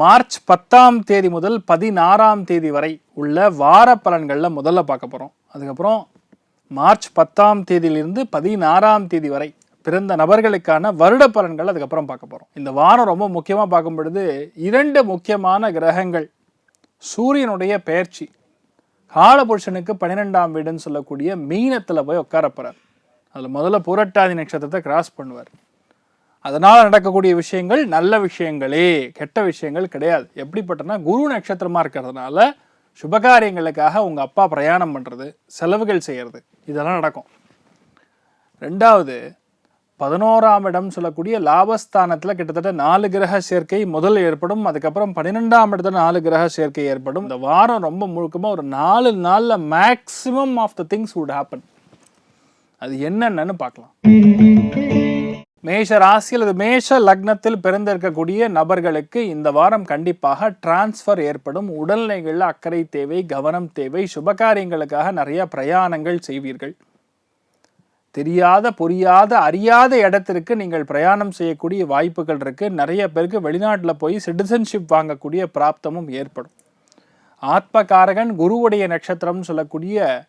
March பத்தாம் தேதி முதல் பதினாறாம் தேதி வரை உள்ள வார பலன்களில் முதல்ல பார்க்க போகிறோம் அதுக்கப்புறம் மார்ச் பத்தாம் தேதியிலிருந்து பதினாறாம் தேதி வரை பிறந்த நபர்களுக்கான வருட பலன்கள் அதுக்கப்புறம் பார்க்க போகிறோம் இந்த வாரம் ரொம்ப முக்கியமாக பார்க்கும் பொழுது இரண்டு முக்கியமான கிரகங்கள். சூரியனுடைய பெயர்ச்சி. காலபுருஷனுக்கு பன்னிரெண்டாம் வீடுன்னு சொல்லக்கூடிய மீனத்தில் போய் உட்காரப்படுறார் அதில் முதல்ல புரட்டாதி நட்சத்திரத்தை கிராஸ் பண்ணுவார். அதனால் நடக்கக்கூடிய விஷயங்கள் நல்ல விஷயங்களே கெட்ட விஷயங்கள் கிடையாது. எப்படிப்பட்டனா குரு நட்சத்திரமாக இருக்கிறதுனால சுபகாரியங்களுக்காக உங்கள் அப்பா பிரயாணம் பண்ணுறது செலவுகள் செய்கிறது இதெல்லாம் நடக்கும். ரெண்டாவது பதினோராம் இடம் சொல்லக்கூடிய லாபஸ்தானத்தில் கிட்டத்தட்ட நாலு கிரக சேர்க்கை முதல் ஏற்படும். அதுக்கப்புறம் பன்னிரெண்டாம் இடத்துல நாலு கிரக சேர்க்கை ஏற்படும். இந்த வாரம் ரொம்ப முழுக்கமாக ஒரு நாலு நாளில் maximum of the things would happen அது என்னென்னு பார்க்கலாம். மேஷ ராசி அல்லது மேஷ லக்னத்தில் பிறந்திருக்கக்கூடிய நபர்களுக்கு இந்த வாரம் கண்டிப்பாக டிரான்ஸ்ஃபர் ஏற்படும். உடல்நிலைகளில் அக்கறை தேவை கவனம் தேவை சுபகாரியங்களுக்காக நிறைய பிரயாணங்கள் செய்வீர்கள். தெரியாத புரியாத அறியாத இடத்திற்கு நீங்கள் பிரயாணம் செய்யக்கூடிய வாய்ப்புகள் இருக்கு. நிறைய பேருக்கு வெளிநாட்டில் போய் சிட்டிசன்ஷிப் வாங்கக்கூடிய பிராப்தமும் ஏற்படும். ஆத்மகாரகன் குருவுடைய நட்சத்திரம்னு சொல்லக்கூடிய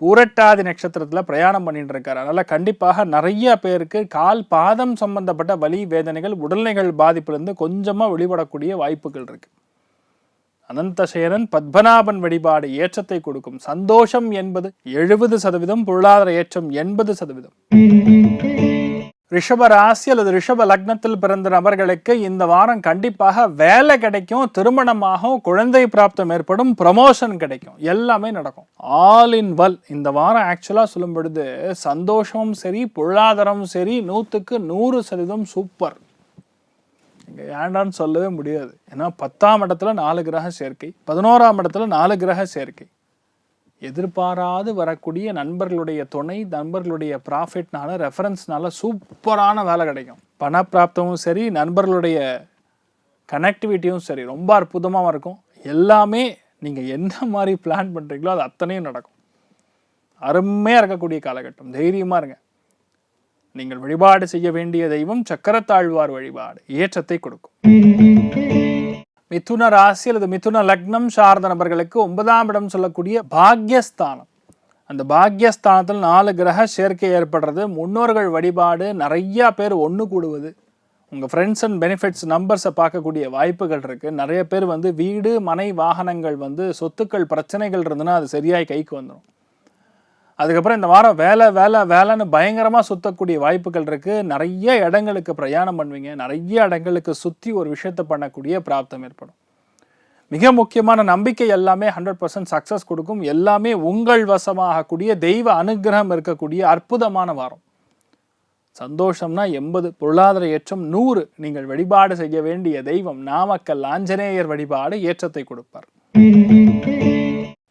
பூரட்டாதி நட்சத்திரத்தில் பிரயாணம் பண்ணிட்டு இருக்காரு அதனால கண்டிப்பாக நிறைய பேருக்கு கால் பாதம் சம்பந்தப்பட்ட வலி வேதனைகள் உடல்நிலைகள் பாதிப்பிலிருந்து கொஞ்சமாக வெளிப்படக்கூடிய வாய்ப்புகள் இருக்கு. அனந்தசேனன் பத்மநாபன் வழிபாடு ஏற்றத்தை கொடுக்கும். சந்தோஷம் என்பது எழுபது சதவீதம் பொருளாதார ஏற்றம் எண்பது சதவீதம். ரிஷப ராசி அல்லது ரிஷப லக்னத்தில் பிறந்த நபர்களுக்கு இந்த வாரம் கண்டிப்பாக வேலை கிடைக்கும் திருமணமாகவும் குழந்தை பிராப்தம் ஏற்படும் ப்ரமோஷன் கிடைக்கும். எல்லாமே நடக்கும். ஆல் இன் வல் இந்த வாரம் ஆக்சுவலாக சொல்லும் பொழுது சந்தோஷமும் சரி பொருளாதாரமும் சரி நூற்றுக்கு நூறு சதவீதம் சூப்பர் இங்கே ஏண்டான்னு சொல்லவே முடியாது. ஏன்னா பத்தாம் இடத்துல நாலு கிரக சேர்க்கை பதினோராம் இடத்துல நாலு கிரக சேர்க்கை. எதிர்பாராது வரக்கூடிய நண்பர்களுடைய துணை நண்பர்களுடைய ப்ராஃபிட்னால ரெஃபரன்ஸ்னால சூப்பரான வேலை கிடைக்கும். பணப்பிராப்தமும் சரி நண்பர்களுடைய கனெக்டிவிட்டியும் சரி ரொம்ப அற்புதமாக இருக்கும். எல்லாமே நீங்கள் என்ன மாதிரி பிளான் பண்ணுறீங்களோ அது அத்தனையும் நடக்கும். அருமையாக இருக்கக்கூடிய காலகட்டம். தைரியமாக இருங்க. நீங்கள் வழிபாடு செய்ய வேண்டிய தெய்வம் சக்கரத்தாழ்வார் வழிபாடு. ஏற்றத்தை கொடுக்கும். மிதுன ராசி அல்லது மிதுன லக்னம் சார்ந்த நபர்களுக்கு ஒன்பதாம் இடம் சொல்லக்கூடிய பாக்யஸ்தானம். அந்த பாக்யஸ்தானத்தில் நாலு கிரக சேர்க்கை ஏற்படுறது முன்னோர்கள் வழிபாடு நிறையா பேர் ஒன்று கூடுவது. உங்கள் ஃப்ரெண்ட்ஸ் அண்ட் பெனிஃபிட்ஸ் நம்பர்ஸை பார்க்கக்கூடிய வாய்ப்புகள் இருக்குது நிறைய பேர் வந்து வீடு மனை வாகனங்கள் வந்து சொத்துக்கள் பிரச்சனைகள் இருந்ததுன்னா அது சரியாக கைக்கு வந்துடும் அதுக்கப்புறம் இந்த வாரம் வேலை வேலை வேலைன்னு பயங்கரமாக சுற்றக்கூடிய வாய்ப்புகள் இருக்குது நிறைய இடங்களுக்கு பிரயாணம் பண்ணுவீங்க. நிறைய இடங்களுக்கு சுற்றி ஒரு விஷயத்தை பண்ணக்கூடிய பிராப்தம் ஏற்படும். மிக முக்கியமான நம்பிக்கை எல்லாமே ஹண்ட்ரட் பர்சன்ட் சக்ஸஸ் கொடுக்கும். எல்லாமே உங்கள் வசமாகக்கூடிய தெய்வ அனுகிரகம் இருக்கக்கூடிய அற்புதமான வாரம். சந்தோஷம்னா எண்பது பொருளாதார ஏற்றம் நூறு. நீங்கள் வழிபாடு செய்ய வேண்டிய தெய்வம் நாமக்கல் ஆஞ்சநேயர் வழிபாடு ஏற்றத்தை கொடுப்பார்.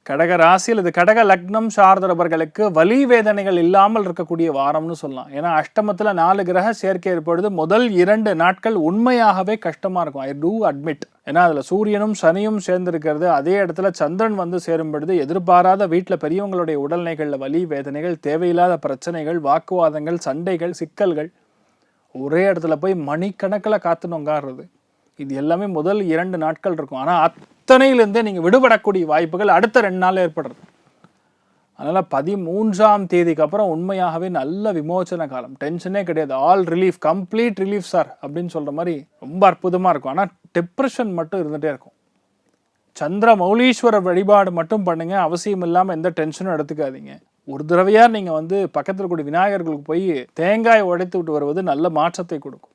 கடக ராசி அல்லது கடக லக்னம் சார்ந்தவர்களுக்கு வலி வேதனைகள் இல்லாமல் இருக்கக்கூடிய வாரம்னு சொல்லலாம். ஏன்னா அஷ்டமத்தில் நாலு கிரக சேர்க்கை ஏற்படுது. முதல் இரண்டு நாட்கள் உண்மையாகவே கஷ்டமாக இருக்கும். ஐ டூ அட்மிட் ஏன்னா அதில் சூரியனும் சனியும் சேர்ந்திருக்கிறது. அதே இடத்துல சந்திரன் வந்து சேரும் பொழுது எதிர்பாராத வீட்டில் பெரியவங்களுடைய உடல்நிலைகளில் வலி வேதனைகள் தேவையில்லாத பிரச்சனைகள் வாக்குவாதங்கள் சண்டைகள் சிக்கல்கள். ஒரே இடத்துல போய் மணிக்கணக்கில் காத்து நொங்காடுறது. இது எல்லாமே முதல் இரண்டு நாட்கள் இருக்கும். ஆனால் பிரச்சனையிலிருந்து நீங்கள் விடுபடக்கூடிய வாய்ப்புகள் அடுத்த ரெண்டு நாளில் ஏற்படுறது. அதனால் பதிமூன்றாம் தேதிக்கு அப்புறம் உண்மையாகவே நல்ல விமோச்சன காலம். டென்ஷனே கிடையாது. All relief complete relief sir அப்படின்னு சொல்கிற மாதிரி ரொம்ப அற்புதமாக இருக்கும். ஆனால் டிப்ரெஷன் மட்டும் இருந்துகிட்டே இருக்கும். சந்திர மௌலீஸ்வரர் வழிபாடு மட்டும் பண்ணுங்கள் அவசியம் இல்லாமல் எந்த டென்ஷனும் எடுத்துக்காதீங்க. ஒரு தடவையாக நீங்கள் வந்து பக்கத்தில் கூடிய விநாயகர்களுக்கு போய் தேங்காய் உடைத்து விட்டு வருவது நல்ல மாற்றத்தை கொடுக்கும்.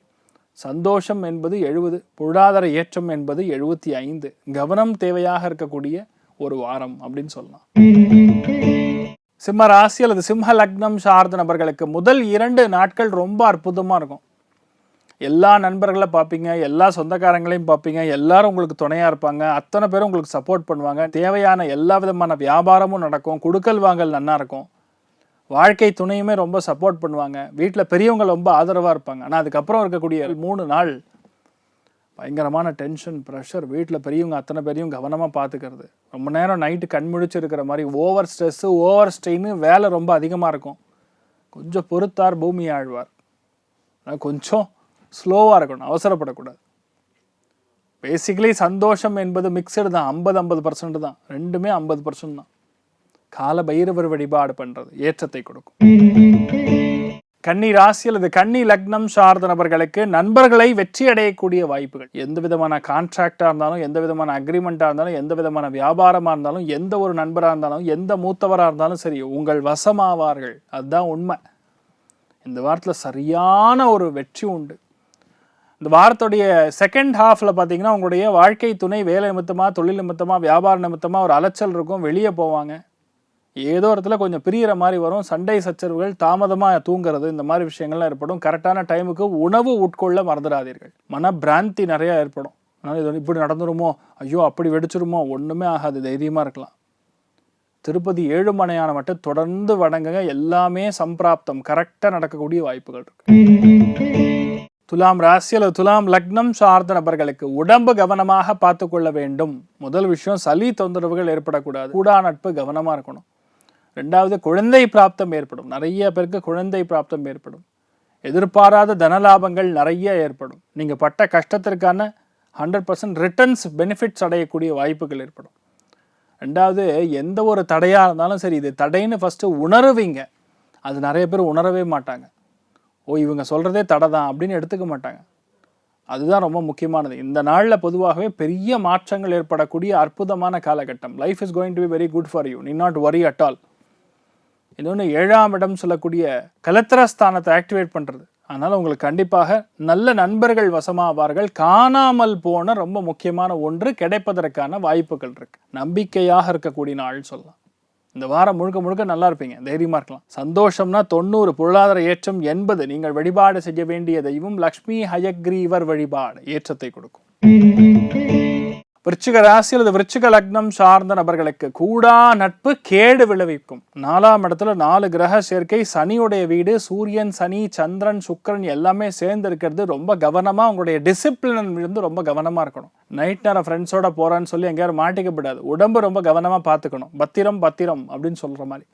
சந்தோஷம் என்பது எழுபது பொருளாதார ஏற்றம் என்பது எழுபத்தி ஐந்து. கவனம் தேவையாக இருக்கக்கூடிய ஒரு வாரம் அப்படின்னு சொல்லலாம். சிம்ம ராசி அல்லது சிம்ம லக்னம் சார்ந்த நபர்களுக்கு முதல் இரண்டு நாட்கள் ரொம்ப அற்புதமாக இருக்கும். எல்லா நண்பர்களை பார்ப்பீங்க எல்லா சொந்தக்காரங்களையும் பார்ப்பீங்க எல்லாரும் உங்களுக்கு துணையாக இருப்பாங்க அத்தனை பேரும் உங்களுக்கு சப்போர்ட் பண்ணுவாங்க. தேவையான எல்லா விதமான வியாபாரமும் நடக்கும் கொடுக்கல் வாங்கல் நன்னா இருக்கும். வாழ்க்கை துணையுமே ரொம்ப சப்போர்ட் பண்ணுவாங்க. வீட்டில் பெரியவங்க ரொம்ப ஆதரவாக இருப்பாங்க. ஆனால் அதுக்கப்புறம் இருக்கக்கூடிய மூணு நாள் பயங்கரமான டென்ஷன் ப்ரெஷர் வீட்டில் பெரியவங்க அத்தனை பேரையும் கவனமாக பார்த்துக்கிறது ரொம்ப நேரம் நைட்டு கண் முழிச்சு இருக்கிற மாதிரி ஓவர் ஸ்ட்ரெஸ்ஸு ஓவர் ஸ்ட்ரெயின் வேலை ரொம்ப அதிகமாக இருக்கும். கொஞ்சம் பொறுத்தார் பூமி ஆழ்வார். ஆனால் கொஞ்சம் ஸ்லோவாக இருக்கணும். அவசரப்படக்கூடாது. பேசிக்கலி சந்தோஷம் என்பது மிக்சடு தான். ஐம்பது ஐம்பது பர்சன்ட் தான். ரெண்டுமே ஐம்பது பர்சன்ட் தான். கால பைரவர் வழிபாடு பண்ணுறது ஏற்றத்தை கொடுக்கும். கன்னி ராசி அல்லது கன்னி லக்னம் சார்ந்த நபர்களுக்கு நண்பர்களை வெற்றி அடையக்கூடிய வாய்ப்புகள். எந்த விதமான கான்ட்ராக்டாக இருந்தாலும் எந்த விதமான அக்ரிமெண்ட்டாக இருந்தாலும் எந்த விதமான வியாபாரமாக இருந்தாலும் எந்த ஒரு நண்பராக இருந்தாலும் எந்த மூத்தவராக இருந்தாலும் சரி உங்கள் வசமாவார்கள். அதுதான் உண்மை. இந்த வாரத்தில் சரியான ஒரு வெற்றி உண்டு. இந்த வாரத்துடைய செகண்ட் ஹாஃபில் பார்த்தீங்கன்னா உங்களுடைய வாழ்க்கை துணை வேலை நிமித்தமாக தொழில் நிமித்தமாக வியாபார நிமித்தமாக ஒரு அலைச்சல் இருக்கும். வெளியே போவாங்க. ஏதோ இடத்துல கொஞ்சம் பிரியிற மாதிரி வரும். சண்டை சச்சரவுகள் தாமதமாக தூங்குறது இந்த மாதிரி விஷயங்கள்லாம் ஏற்படும். கரெக்டான டைமுக்கு உணவு உட்கொள்ள மறந்துடாதீர்கள். மன பிராந்தி நிறையா ஏற்படும். அதனால் இது இப்படி நடந்துருமோ? ஐயோ அப்படி வெடிச்சிருமோ? ஒன்றுமே ஆகாது. தைரியமாக இருக்கலாம். திருப்பதி ஏழுமலையான மட்டும் தொடர்ந்து வணங்குங்க. எல்லாமே சம்பிராப்தம். கரெக்டாக நடக்கக்கூடிய வாய்ப்புகள் இருக்கு. துலாம் ராசியில் துலாம் லக்னம் சார்ந்த நபர்களுக்கு உடம்பு கவனமாக பார்த்து கொள்ள வேண்டும். முதல் விஷயம் சளி தொந்தரவுகள் ஏற்படக்கூடாது. கூடா நட்பு கவனமாக இருக்கணும். ரெண்டாவது குழந்தை பிராப்தம் ஏற்படும். நிறைய பேருக்கு குழந்தை பிராப்தம் ஏற்படும். எதிர்பாராத தனலாபங்கள் நிறைய ஏற்படும். நீங்கள் பட்ட கஷ்டத்திற்கான ஹண்ட்ரட் பர்சன்ட் ரிட்டர்ன்ஸ் பெனிஃபிட்ஸ் அடையக்கூடிய வாய்ப்புகள் ஏற்படும். ரெண்டாவது எந்த ஒரு தடையாக இருந்தாலும் சரி இது தடைன்னு ஃபஸ்ட்டு உணருவீங்க. அது நிறைய பேர் உணரவே மாட்டாங்க. ஓ இவங்க சொல்கிறதே தடை தான் அப்படின்னு எடுத்துக்க மாட்டாங்க. அதுதான் ரொம்ப முக்கியமானது. இந்த நாளில் பொதுவாகவே பெரிய மாற்றங்கள் ஏற்படக்கூடிய அற்புதமான காலகட்டம். Life is going to be very good for you need not worry at all இன்னொன்று ஏழாம் இடம் சொல்லக்கூடிய கலத்திரஸ்தானத்தை ஆக்டிவேட் பண்ணுறது அதனால் உங்களுக்கு கண்டிப்பாக நல்ல நண்பர்கள் வசமாவார்கள். காணாமல் போன ரொம்ப முக்கியமான ஒன்று கிடைப்பதற்கான வாய்ப்புகள் இருக்கு. நம்பிக்கையாக இருக்கக்கூடிய நாள் சொல்லலாம். இந்த வாரம் முழுக்க முழுக்க நல்லா இருப்பீங்க தைரியமா இருக்கலாம். சந்தோஷம்னா தொண்ணூறு பொருளாதார ஏற்றம் எண்பது. நீங்கள் வழிபாடு செய்ய வேண்டிய தெய்வம் லக்ஷ்மி ஹயக்ரீவர் வழிபாடு ஏற்றத்தை கொடுக்கும். விருச்சிக ராசி அல்லது விருச்சிக லக்னம் சார்ந்த நபர்களுக்கு கூடா நட்பு கேடு விளைவிக்கும். நாலாம் இடத்துல நாலு கிரக சேர்க்கை சனியுடைய வீடு சூரியன் சனி சந்திரன் சுக்கிரன் எல்லாமே சேர்ந்து இருக்கிறது ரொம்ப கவனமா உங்களுடைய டிசிப்ளின் இருந்து ரொம்ப கவனமா இருக்கணும். நைட் நேரம் ஃப்ரெண்ட்ஸோட போகிறான்னு சொல்லி எங்கேயாரும் மாட்டிக்கப்படாது உடம்பு ரொம்ப கவனமா பார்த்துக்கணும். பத்திரம் பத்திரம் அப்படின்னு சொல்ற மாதிரி.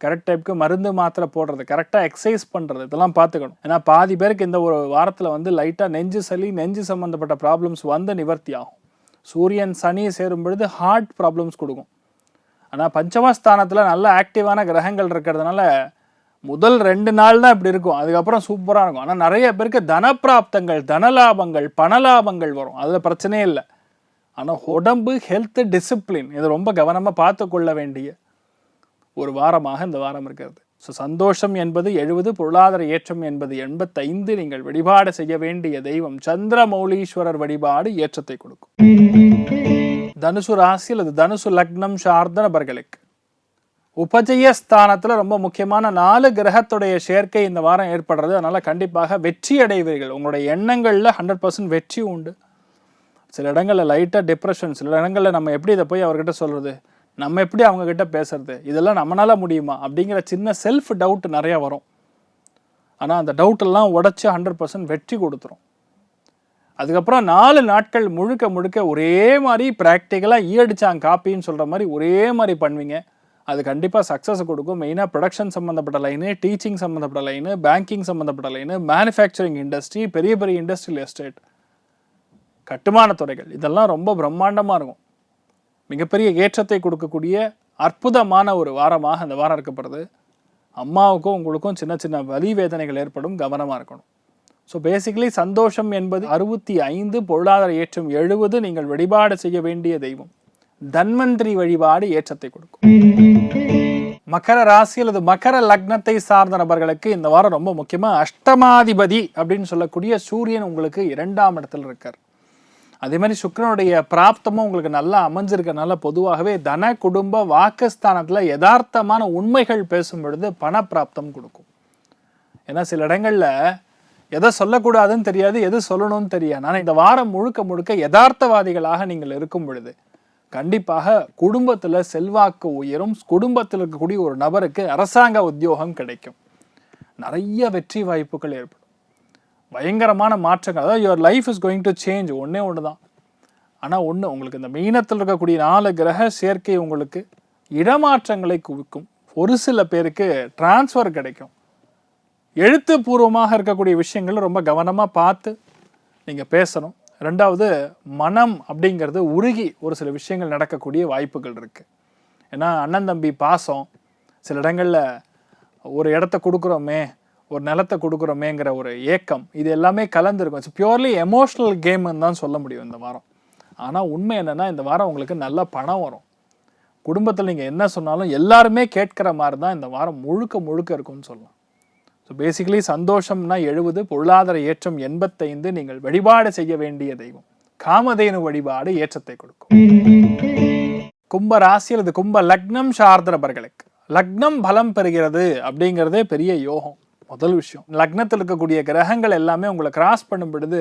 கரெக்ட் டைப்புக்கு மருந்து மாத்திரை போடுறது கரெக்டாக எக்ஸசைஸ் பண்ணுறது இதெல்லாம் பார்த்துக்கணும். ஏன்னா பாதி பேருக்கு இந்த ஒரு வாரத்தில் வந்து லைட்டாக நெஞ்சு சளி நெஞ்சு சம்மந்தப்பட்ட ப்ராப்ளம்ஸ் வந்து நிவர்த்தி ஆகும். சூரியன் சனி சேரும் பொழுது ஹார்ட் ப்ராப்ளம்ஸ் கொடுக்கும். ஆனால் பஞ்சமஸ்தானத்தில் நல்ல ஆக்டிவான கிரகங்கள் இருக்கிறதுனால முதல் ரெண்டு நாள் தான் இப்படி இருக்கும். அதுக்கப்புறம் சூப்பராக இருக்கும். ஆனால் நிறைய பேருக்கு தனப்பிராப்தங்கள் தனலாபங்கள் பணலாபங்கள் வரும். அதில் பிரச்சனையே இல்லை. ஆனால் உடம்பு ஹெல்த்து டிசிப்ளின் இதை ரொம்ப கவனமாக பார்த்து கொள்ள வேண்டிய ஒரு வாரமாக இந்த வாரம் இருக்கிறது. ஸோ சந்தோஷம் என்பது எழுபது பொருளாதார ஏற்றம் என்பது எண்பத்தைந்து. நீங்கள் வழிபாடு செய்ய வேண்டிய தெய்வம் சந்திரமௌலீஸ்வரர் வழிபாடு ஏற்றத்தை கொடுக்கும். தனுசு ராசி அல்லது தனுசு லக்னம் சார்ந்த நபர்களுக்கு. உபஜய ஸ்தானத்தில் ரொம்ப முக்கியமான நாலு கிரகத்துடைய சேர்க்கை இந்த வாரம் ஏற்படுறது. அதனால கண்டிப்பாக வெற்றி அடைவீர்கள். உங்களுடைய எண்ணங்கள்ல ஹண்ட்ரட் பர்சன்ட் வெற்றி உண்டு. சில இடங்களில் லைட்டா டிப்ரெஷன் சில இடங்களில் நம்ம எப்படி இதை போய் அவர்கிட்ட சொல்றது? நம்ம எப்படி அவங்கக்கிட்ட பேசுறது? இதெல்லாம் நம்மளால முடியுமா? அப்படிங்கிற சின்ன செல்ஃப் டவுட் நிறைய வரும். ஆனால் அந்த டவுட்டெல்லாம் உடச்சி ஹண்ட்ரட் பர்சன்ட் வெற்றி கொடுத்துரும். அதுக்கப்புறம் நாலு நாட்கள் முழுக்க முழுக்க ஒரே மாதிரி ப்ராக்டிக்கலாக ஈயடிச்சாங்க காப்பின்னு சொல்கிற மாதிரி ஒரே மாதிரி பண்ணுவீங்க. அது கண்டிப்பாக சக்ஸஸ் கொடுக்கும். மெயினாக ப்ரொடக்ஷன் சம்மந்தப்பட்ட லைனு டீச்சிங் சம்மந்தப்பட்ட லைனு பேங்கிங் சம்மந்தப்பட்ட லைனு மேனுஃபேக்சரிங் இண்டஸ்ட்ரி பெரிய பெரிய இண்டஸ்ட்ரியல் எஸ்டேட் கட்டுமான துறைகள். இதெல்லாம் ரொம்ப பிரம்மாண்டமாக இருக்கும். மிகப்பெரிய ஏற்றத்தை கொடுக்கக்கூடிய அற்புதமான ஒரு வாரமாக அந்த வாரம் இருக்கப்படுது அம்மாவுக்கும் உங்களுக்கும் சின்ன சின்ன வலி வேதனைகள் ஏற்படும் கவனமாக இருக்கணும். ஸோ பேசிக்கலி சந்தோஷம் என்பது அறுபத்தி ஐந்து பொருளாதார ஏற்றம் எழுபது நீங்கள் வழிபாடு செய்ய வேண்டிய தெய்வம். தன்வந்திரி வழிபாடு ஏற்றத்தை கொடுக்கும். மகர ராசி அல்லது மகர லக்னத்தை சார்ந்த நபர்களுக்கு இந்த வாரம் ரொம்ப முக்கியமாக அஷ்டமாதிபதி அப்படின்னு சொல்லக்கூடிய சூரியன் உங்களுக்கு இரண்டாம் இடத்தில் இருக்கார். அதே மாதிரி சுக்கரனுடைய பிராப்தமும் உங்களுக்கு நல்லா அமைஞ்சிருக்கனால பொதுவாகவே தன குடும்ப வாக்குஸ்தானத்தில் யதார்த்தமான உண்மைகள் பேசும் பொழுது பணப்பிராப்தம் கொடுக்கும். ஏன்னா சில இடங்களில் எதை சொல்லக்கூடாதுன்னு தெரியாது எது சொல்லணும்னு தெரியாது. ஆனால் இந்த வாரம் முழுக்க முழுக்க யதார்த்தவாதிகளாக நீங்கள் இருக்கும் பொழுது கண்டிப்பாக குடும்பத்தில் செல்வாக்கு உயரும். குடும்பத்தில் இருக்கக்கூடிய ஒரு நபருக்கு அரசாங்க உத்தியோகம் கிடைக்கும். நிறைய வெற்றி வாய்ப்புகள் ஏற்படும். பயங்கரமான மாற்றங்கள். அதாவது your life is going to change ஒன்றே ஒன்று தான் ஆனால் ஒன்று உங்களுக்கு இந்த மீனத்தில் இருக்கக்கூடிய நாலு கிரக சேர்க்கை உங்களுக்கு இடமாற்றங்களை குவிக்கும். ஒரு சில பேருக்கு டிரான்ஸ்ஃபர் கிடைக்கும். எழுத்துப்பூர்வமாக இருக்கக்கூடிய விஷயங்கள் ரொம்ப கவனமாக பார்த்து நீங்கள் பேசணும். ரெண்டாவது மனம் அப்படிங்கிறது உருகி ஒரு சில விஷயங்கள் நடக்கக்கூடிய வாய்ப்புகள் இருக்குது ஏன்னா அண்ணன் தம்பி பாசம் சில இடங்களில் ஒரு இடத்த கொடுக்குறோமே ஒரு நிலத்தை கொடுக்குறோமேங்கிற ஒரு ஏக்கம் இது எல்லாமே கலந்துருக்கும். இட்ஸ் பியூர்லி எமோஷ்னல் கேம்னு தான் சொல்ல முடியும் இந்த வாரம். ஆனால் உண்மை என்னென்னா இந்த வாரம் உங்களுக்கு நல்ல பணம் வரும். குடும்பத்தில் நீங்கள் என்ன சொன்னாலும் எல்லாருமே கேட்குற மாதிரி தான் இந்த வாரம் முழுக்க முழுக்க இருக்கும்னு சொல்லலாம். ஸோ பேசிக்கலி சந்தோஷம்னா எழுபது பொருளாதார ஏற்றம் எண்பத்தைந்து நீங்கள் வழிபாடு செய்ய வேண்டிய தெய்வம். காமதேனு வழிபாடு ஏற்றத்தை கொடுக்கும். கும்ப ராசி அல்லது கும்ப லக்னம் சார்ந்தவர்களுக்கு லக்னம் பலம் பெறுகிறது அப்படிங்கிறதே பெரிய யோகம். முதல் விஷயம். லக்னத்தில் இருக்கக்கூடிய கிரகங்கள் எல்லாமே உங்களை கிராஸ் பண்ணும் பொழுது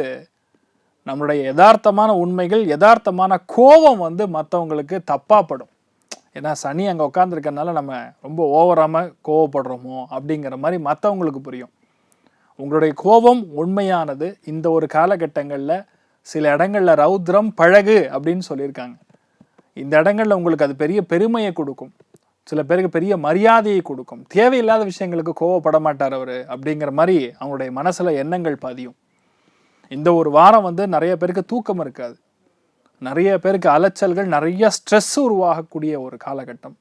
நம்மளுடைய யதார்த்தமான உண்மைகள் யதார்த்தமான கோபம் வந்து மற்றவங்களுக்கு தப்பாப்படும். ஏன்னா சனி அங்கே உட்காந்துருக்கறனால நம்ம ரொம்ப ஓவராமல் கோவப்படுறோமோ அப்படிங்கிற மாதிரி மற்றவங்களுக்கு புரியும். உங்களுடைய கோபம் உண்மையானது இந்த ஒரு காலகட்டங்களில் சில இடங்களில் ரௌத்ரம் பழகு அப்படின்னு சொல்லியிருக்காங்க. இந்த இடங்களில் உங்களுக்கு அது பெரிய பெருமையை கொடுக்கும். சில பேருக்கு பெரிய மரியாதையை கொடுக்கும். தேவையில்லாத விஷயங்களுக்கு கோவப்பட மாட்டார் அவர் அப்படிங்கிற மாதிரி அவங்களுடைய மனசில் எண்ணங்கள் பதியும். இந்த ஒரு வாரம் வந்து நிறைய பேருக்கு தூக்கம் இருக்காது. நிறைய பேருக்கு அலைச்சல்கள் நிறைய ஸ்ட்ரெஸ் உருவாகக்கூடிய ஒரு காலகட்டம்.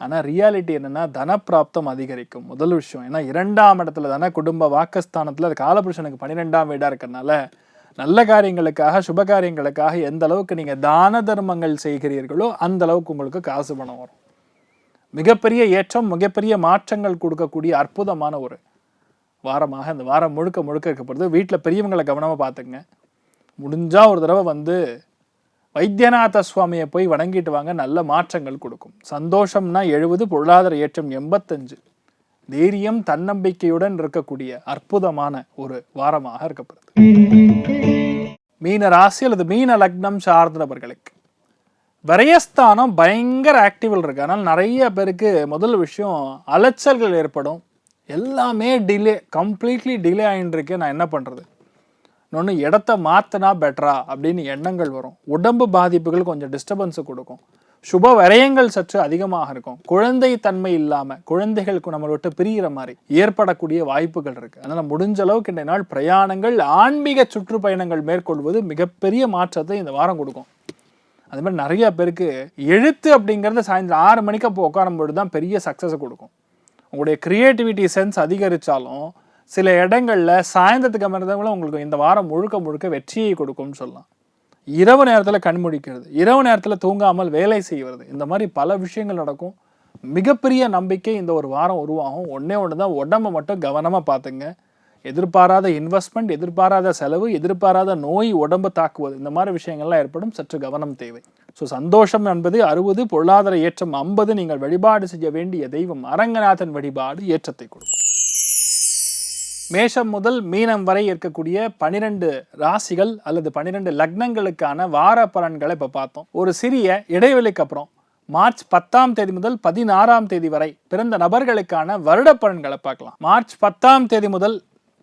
ஆனால் ரியாலிட்டி என்னென்னா தனப்பிராப்தம் அதிகரிக்கும். முதல் விஷயம் ஏன்னா இரண்டாம் இடத்துல தானே குடும்ப வாக்கஸ்தானத்தில் அது காலபுருஷனுக்கு பன்னிரெண்டாம் வீடாக இருக்கிறனால நல்ல காரியங்களுக்காக சுப காரியங்களுக்காக எந்த அளவுக்கு நீங்கள் தான தர்மங்கள் செய்கிறீர்களோ அந்த அளவுக்கு உங்களுக்கு காசு பணம் வரும். மிகப்பெரிய ஏற்றம் மிகப்பெரிய மாற்றங்கள் கொடுக்கக்கூடிய அற்புதமான ஒரு வாரமாக இந்த வாரம் முழுக்க முழுக்க இருக்கப்படுது வீட்டில் பெரியவங்களை கவனமாக பார்த்துங்க முடிஞ்சால் ஒரு தடவை வந்து வைத்தியநாத சுவாமியை போய் வணங்கிட்டு வாங்க. நல்ல மாற்றங்கள் கொடுக்கும். சந்தோஷம்னா எழுபது பொருளாதார ஏற்றம் எண்பத்தஞ்சு. தைரியம் தன்னம்பிக்கையுடன் இருக்கக்கூடிய அற்புதமான ஒரு வாரமாக இருக்கப்படுது மீன ராசி அல்லது மீன லக்னம் சார்ந்தவர்களுக்கு விரயஸ்தானம் பயங்கர ஆக்டிவில் இருக்கு. அதனால் நிறைய பேருக்கு முதல் விஷயம் அலைச்சல்கள் ஏற்படும். எல்லாமே டிலே கம்ப்ளீட்லி டிலே ஆகிட்டுருக்கு நான் என்ன பண்ணுறது இன்னொன்று இடத்த மாற்றினா பெட்டரா அப்படின்னு எண்ணங்கள் வரும். உடம்பு பாதிப்புகள் கொஞ்சம் டிஸ்டர்பன்ஸை கொடுக்கும். சுப விரயங்கள் சற்று அதிகமாக இருக்கும். குழந்தை தன்மை இல்லாமல் குழந்தைகளுக்கு நம்மளை விட்டு பிரிகிற மாதிரி ஏற்படக்கூடிய வாய்ப்புகள் இருக்குது அதனால் முடிஞ்ச அளவுக்கு இன்றைய நாள் பிரயாணங்கள் ஆன்மீக சுற்றுப்பயணங்கள் மேற்கொள்வது மிகப்பெரிய மாற்றத்தை இந்த வாரம் கொடுக்கும். அது மாதிரி நிறைய பேருக்கு எழுத்து அப்படிங்கிறது சாயந்தரம் ஆறு மணிக்கு அப்போ உட்காரும்போது தான் பெரிய சக்ஸஸை கொடுக்கும். உங்களுடைய க்ரியேட்டிவிட்டி சென்ஸ் அதிகரித்தாலும் சில இடங்களில் சாயந்தரத்துக்கு அமர்ந்தவங்களும் உங்களுக்கு இந்த வாரம் முழுக்க முழுக்க வெற்றியை கொடுக்கும்னு சொல்லலாம். இரவு நேரத்தில் கண்முடிக்கிறது இரவு நேரத்தில் தூங்காமல் வேலை செய்வது இந்த மாதிரி பல விஷயங்கள் நடக்கும். மிகப்பெரிய நம்பிக்கை இந்த ஒரு வாரம் உருவாகும். ஒன்றே ஒன்று தான் உடம்பை மட்டும் கவனமாக பார்த்துங்க. எதிர்பாராத இன்வெஸ்ட்மெண்ட் எதிர்பாராத செலவு எதிர்பாராத நோய் உடம்பு தாக்குவது. இந்த மாதிரி விஷயங்கள்லாம் ஏற்படும். சற்று கவனம் தேவை. ஸோ சந்தோஷம் என்பது அறுபது பொருளாதார ஏற்றம் ஐம்பது. நீங்கள் வழிபாடு செய்ய வேண்டிய தெய்வம் அரங்கநாதன் வழிபாடு ஏற்றத்தை கொடுக்கும். மேஷம் முதல் மீனம் வரை இருக்கக்கூடிய பனிரெண்டு ராசிகள் அல்லது பனிரெண்டு லக்னங்களுக்கான வார பலன்களை இப்போ பார்த்தோம். ஒரு சிறிய இடைவெளிக்கு அப்புறம் மார்ச் பத்தாம் தேதி முதல் பதினாறாம் தேதி வரை பிறந்த நபர்களுக்கான வருட பலன்களை பார்க்கலாம். மார்ச் பத்தாம் தேதி முதல்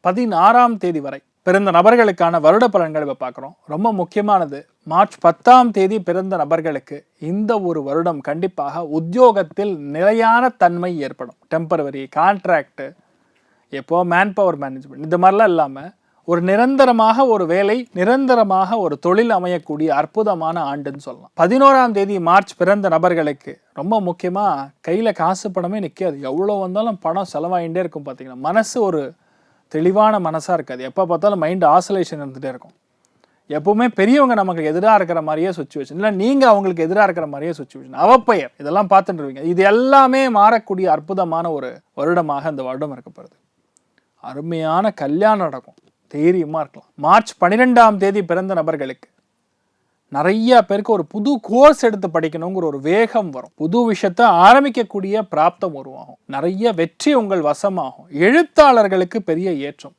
பதினாறாம் தேதி வரை பிறந்த நபர்களுக்கான வருட பலன்களை இப்போ பார்க்குறோம். ரொம்ப முக்கியமானது மார்ச் பத்தாம் தேதி பிறந்த நபர்களுக்கு இந்த ஒரு வருடம் கண்டிப்பாக உத்தியோகத்தில் நிலையான தன்மை ஏற்படும். டெம்பரவரி கான்ட்ராக்டு எப்போ மேன் பவர் மேனேஜ்மெண்ட் இந்த மாதிரிலாம் இல்லாமல் ஒரு நிரந்தரமாக ஒரு வேலை நிரந்தரமாக ஒரு தொழில் அமையக்கூடிய அற்புதமான ஆண்டுன்னு சொல்லலாம். பதினோராம் தேதி மார்ச் பிறந்த நபர்களுக்கு ரொம்ப முக்கியமாக கையில் காசு பணமே நிற்காது எவ்வளோ வந்தாலும் பணம் செலவாகிட்டே இருக்கும் பார்த்தீங்கன்னா மனசு ஒரு தெளிவான மனசாக இருக்காது. எப்போ பார்த்தாலும் மைண்டு ஆசோலேஷன் இருந்துகிட்டே இருக்கும். எப்பவுமே பெரியவங்க நமக்கு எதிராக இருக்கிற மாதிரியே சுச்சுவேஷன் இல்லை நீங்கள் அவங்களுக்கு எதிராக இருக்கிற மாதிரியே சுச்சுவேஷன் அவப்பெயர். இதெல்லாம் பார்த்துட்டுருவீங்க இது எல்லாமே மாறக்கூடிய அற்புதமான ஒரு வருடமாக இந்த வருடம் இருக்கப்படுது அருமையான கல்யாணம் நடக்கும். தைரியமாக இருக்கலாம். மார்ச் பன்னிரெண்டாம் தேதி பிறந்த நபர்களுக்கு நிறைய பேருக்கு ஒரு புது கோர்ஸ் எடுத்து படிக்கணுங்கிற ஒரு வேகம் வரும். புது விஷயத்த ஆரம்பிக்கக்கூடிய பிராப்தம் உருவாகும். நிறைய வெற்றி உங்கள் வசமாகும். எழுத்தாளர்களுக்கு பெரிய ஏற்றம்.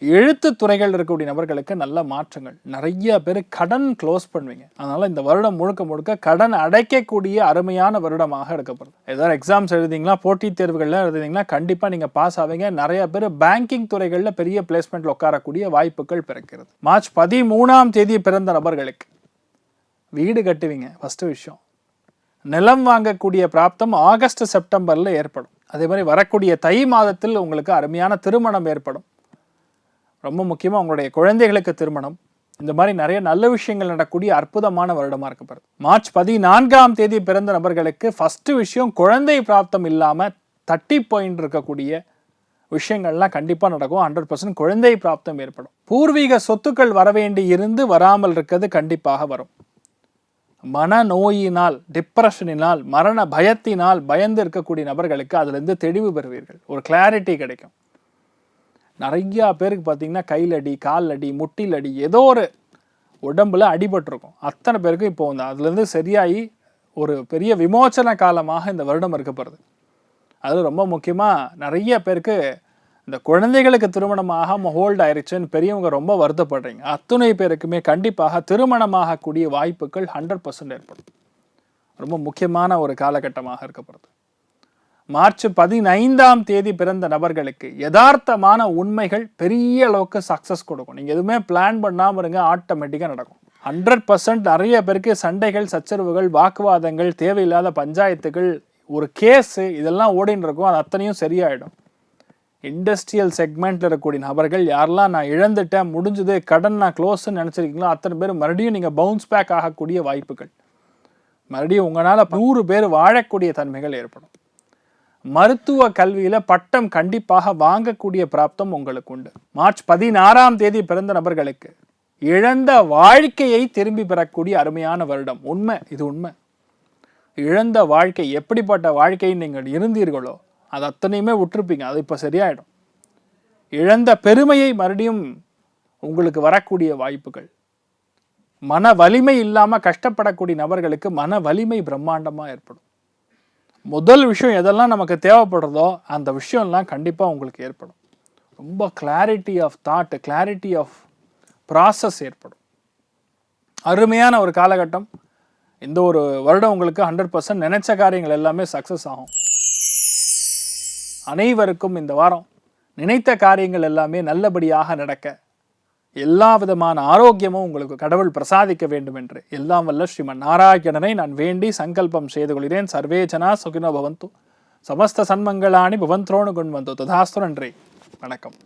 எழுத்து துறைகள் இருக்கக்கூடிய நபர்களுக்கு நல்ல மாற்றங்கள். நிறைய பேர் கடன் க்ளோஸ் பண்ணுவீங்க. அதனால இந்த வருடம் முழுக்க முழுக்க கடன் அடைக்கக்கூடிய அருமையான வருடமாக எடுக்கப்படுது. ஏதாவது எக்ஸாம்ஸ் எழுதிங்களா போட்டித் தேர்வுகள்லாம் எழுதிங்கன்னா கண்டிப்பாக நீங்கள் பாஸ் ஆவீங்க. நிறைய பேர் பேங்கிங் துறைகளில் பெரிய பிளேஸ்மெண்ட்டில் உட்காரக்கூடிய வாய்ப்புகள் பிறக்கிறது. மார்ச் பதிமூணாம் தேதி பிறந்த நபர்களுக்கு வீடு கட்டுவீங்க ஃபஸ்ட்டு விஷயம். நிலம் வாங்கக்கூடிய பிராப்தம் ஆகஸ்ட் செப்டம்பரில் ஏற்படும். அதே மாதிரி வரக்கூடிய தை மாதத்தில் உங்களுக்கு அருமையான திருமணம் ஏற்படும். ரொம்ப முக்கியமாக உங்களுடைய குழந்தைகளுக்கு திருமணம். இந்த மாதிரி நிறைய நல்ல விஷயங்கள் நடக்கக்கூடிய அற்புதமான வருடமாக இருக்கப்படுது மார்ச் பதினான்காம் தேதி பிறந்த நபர்களுக்கு ஃபஸ்ட்டு விஷயம் குழந்தை பிராப்தம் இல்லாமல் தட்டி போயின்னு இருக்கக்கூடிய விஷயங்கள்லாம் கண்டிப்பாக நடக்கும். ஹண்ட்ரட் பர்சன்ட் குழந்தை பிராப்தம் ஏற்படும். பூர்வீக சொத்துக்கள் வரவேண்டி இருந்து வராமல் இருக்கிறது கண்டிப்பாக வரும். மனநோயினால் டிப்ரெஷனினால் மரண பயத்தினால் பயந்து இருக்கக்கூடிய நபர்களுக்கு அதுலேருந்து தெளிவு பெறுவீர்கள். ஒரு கிளாரிட்டி கிடைக்கும். நிறையா பேருக்கு பார்த்தீங்கன்னா கையில் அடி கால் அடி முட்டில் அடி ஏதோ ஒரு உடம்புல அடிபட்டிருக்கும். அத்தனை பேருக்கும் இப்போ வந்து அதுலேருந்து சரியாகி ஒரு பெரிய விமோச்சன காலமாக இந்த வருடம் இருக்கப்படுது அது ரொம்ப முக்கியமாக நிறைய பேருக்கு இந்த குழந்தைகளுக்கு திருமணமாக ஹோல்ட் ஆயிருச்சுன்னு பெரியவங்க ரொம்ப வருத்தப்படுறீங்க. அத்துணை பேருக்குமே கண்டிப்பாக திருமணமாகக்கூடிய வாய்ப்புகள் ஹண்ட்ரட் பர்சன்ட் ஏற்படும். ரொம்ப முக்கியமான ஒரு காலகட்டமாக இருக்கப்படுது மார்ச் பதினைந்தாம் தேதி பிறந்த நபர்களுக்கு யதார்த்தமான உண்மைகள் பெரிய அளவுக்கு சக்ஸஸ் கொடுக்கும். நீங்கள் எதுவுமே பிளான் பண்ணாமல் இருங்க ஆட்டோமேட்டிக்காக நடக்கும். ஹண்ட்ரட் பர்சன்ட் நிறைய பேருக்கு சண்டைகள் சச்சரவுகள் வாக்குவாதங்கள் தேவையில்லாத பஞ்சாயத்துகள் ஒரு கேஸு இதெல்லாம் ஓடின்னு இருக்கும். அது அத்தனையும் சரியாயிடும். இண்டஸ்ட்ரியல் செக்மெண்ட்டில் இருக்கக்கூடிய நபர்கள் யாரெல்லாம் நான் இழந்துட்டேன் முடிஞ்சது கடன் நான் க்ளோஸ்ன்னு நினச்சிருக்கீங்களோ அத்தனை பேர் மறுபடியும் நீங்கள் பவுன்ஸ் பேக் ஆகக்கூடிய வாய்ப்புகள். மறுபடியும் உங்களால் நூறு பேர் வாழக்கூடிய தன்மைகள் ஏற்படும். மருத்துவ கல்வியில் பட்டம் கண்டிப்பாக வாங்கக்கூடிய பிராப்தம் உங்களுக்கு உண்டு. மார்ச் பதினாறாம் தேதி பிறந்த நபர்களுக்கு இழந்த வாழ்க்கையை திரும்பி பெறக்கூடிய அருமையான வருடம். உண்மை இது உண்மை. இழந்த வாழ்க்கை எப்படிப்பட்ட வாழ்க்கையை நீங்கள் இருந்தீர்களோ அது அத்தனையுமே விட்டுருப்பீங்க. அது இப்போ சரியாயிடும். இழந்த பெருமையை மறுபடியும் உங்களுக்கு வரக்கூடிய வாய்ப்புகள். மன வலிமை இல்லாமல் கஷ்டப்படக்கூடிய நபர்களுக்கு மன வலிமை பிரம்மாண்டமாக ஏற்படும். முதல் விஷயம் எதெல்லாம் நமக்கு தேவைப்படுறதோ அந்த விஷயம்லாம் கண்டிப்பாக உங்களுக்கு ஏற்படும். ரொம்ப clarity of thought clarity of process ஏற்படும். அருமையான ஒரு காலகட்டம். இந்த ஒரு வருடம் உங்களுக்கு ஹண்ட்ரட் பர்சன்ட் நினைச்ச காரியங்கள் எல்லாமே சக்ஸஸ் ஆகும். அனைவருக்கும் இந்த வாரம் நினைத்த காரியங்கள் எல்லாமே நல்லபடியாக நடக்க எல்லா விதமான ஆரோக்கியமும் உங்களுக்கு கடவுள் பிரசாதிக்க வேண்டும் என்று. எல்லாம் வல்ல ஸ்ரீமன் நாராயணனை நான் வேண்டி சங்கல்பம் செய்து கொள்கிறேன். சர்வேஜனா சுகினோ பவந்து. சமஸ்த சன்மங்களாணி புவந்த்ரோணு கொண்டு வந்தோ. ததாஸ்து நன்றி. வணக்கம்.